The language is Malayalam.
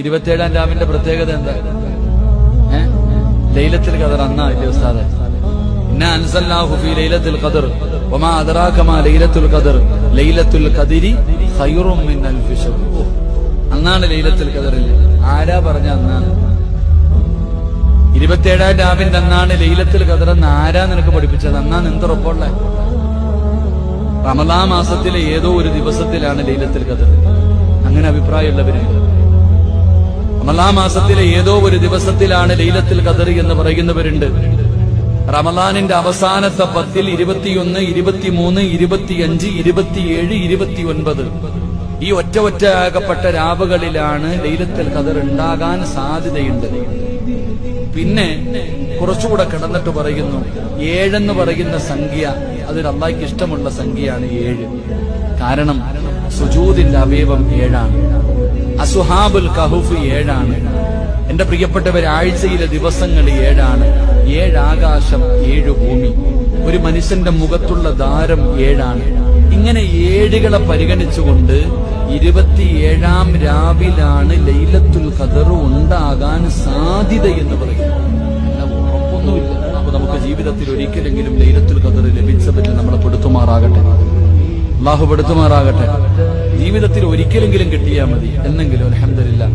ഇരുപത്തിയേഴാം രാമിന്റെ പ്രത്യേകത എന്താ? ലൈലത്തിൽ ലൈലത്തുൽ ഖദർ അന്നാ ഇല്ലേ ഉസ്താദെ? ലൈലത്തുൽ ഖദർ. വമാ അദ്റാക മാ ലൈലത്തുൽ ഖദർ. ലൈലത്തുൽ ഖദരി ഖൈറും മിൻ അൽഫി ശഹർ അന്നാണ് ലൈലത്തുൽ ഖദറിൽ ആരാ പറഞ്ഞ അന്നാണ് ഇരുപത്തിയേഴാം രാവിന്റെ അന്നാണ് ലൈലത്തുൽ ഖദർ എന്ന് ആരാ നിനക്ക് പഠിപ്പിച്ചത്? അന്നാണ് എന്തുറപ്പുള്ള റമലാ മാസത്തിലെ ഏതോ ഒരു ദിവസത്തിലാണ് ലൈലത്തുൽ ഖദർ. അങ്ങനെ അഭിപ്രായമുള്ളവരുണ്ട് റമലാ മാസത്തിലെ ഏതോ ഒരു ദിവസത്തിലാണ് ലൈലത്തുൽ കതറി എന്ന് പറയുന്നവരുണ്ട്. റമലാനിന്റെ അവസാനത്തെ പത്തിൽ ഇരുപത്തിയൊന്ന് ഇരുപത്തിമൂന്ന് ഇരുപത്തിയഞ്ച് ഇരുപത്തിയേഴ് ഇരുപത്തിയൊൻപത്. ഈ ഒറ്റ ഒറ്റ ആകപ്പെട്ട രാവുകളിലാണ് ലൈലത്തിൽ കതർ ഉണ്ടാകാൻ സാധ്യതയുണ്ട്. പിന്നെ കുറച്ചുകൂടെ കിടന്നിട്ട് പറയുന്നു ഏഴെന്ന് പറയുന്ന സംഖ്യ അതൊരു അള്ളാഹിക്ക് ഇഷ്ടമുള്ള സംഖ്യയാണ് ഏഴ്. കാരണം സുജൂദിന്റെ അവയവം ഏഴാണ്. അസുഹാബുൽ കഹുഫ് ഏഴാണ്. എന്റെ പ്രിയപ്പെട്ടവർ ആഴ്ചയിലെ ദിവസങ്ങൾ ഏഴാണ്. ഏഴാകാശം ഏഴ് ഭൂമി. ഒരു മനുഷ്യന്റെ മുഖത്തുള്ള ദാരം ഏഴാണ്. ഇങ്ങനെ ഏഴുകളെ പരിഗണിച്ചുകൊണ്ട് ഇരുപത്തിയേഴാം രാവിലാണ് ലൈലത്തുൽ ഖദർ ഉണ്ടാകാൻ സാധ്യത എന്ന് പറയുന്നു നമുക്ക് ജീവിതത്തിൽ ഒരിക്കലെങ്കിലും ലൈലത്തുൽ ഖദർ ലഭിച്ചതിൽ നമ്മളെ പെടുത്തുമാറാകട്ടെ. അള്ളാഹു ജീവിതത്തിൽ ഒരിക്കലെങ്കിലും കിട്ടിയാൽ മതി. എന്നെങ്കിലും അലഹമില്ല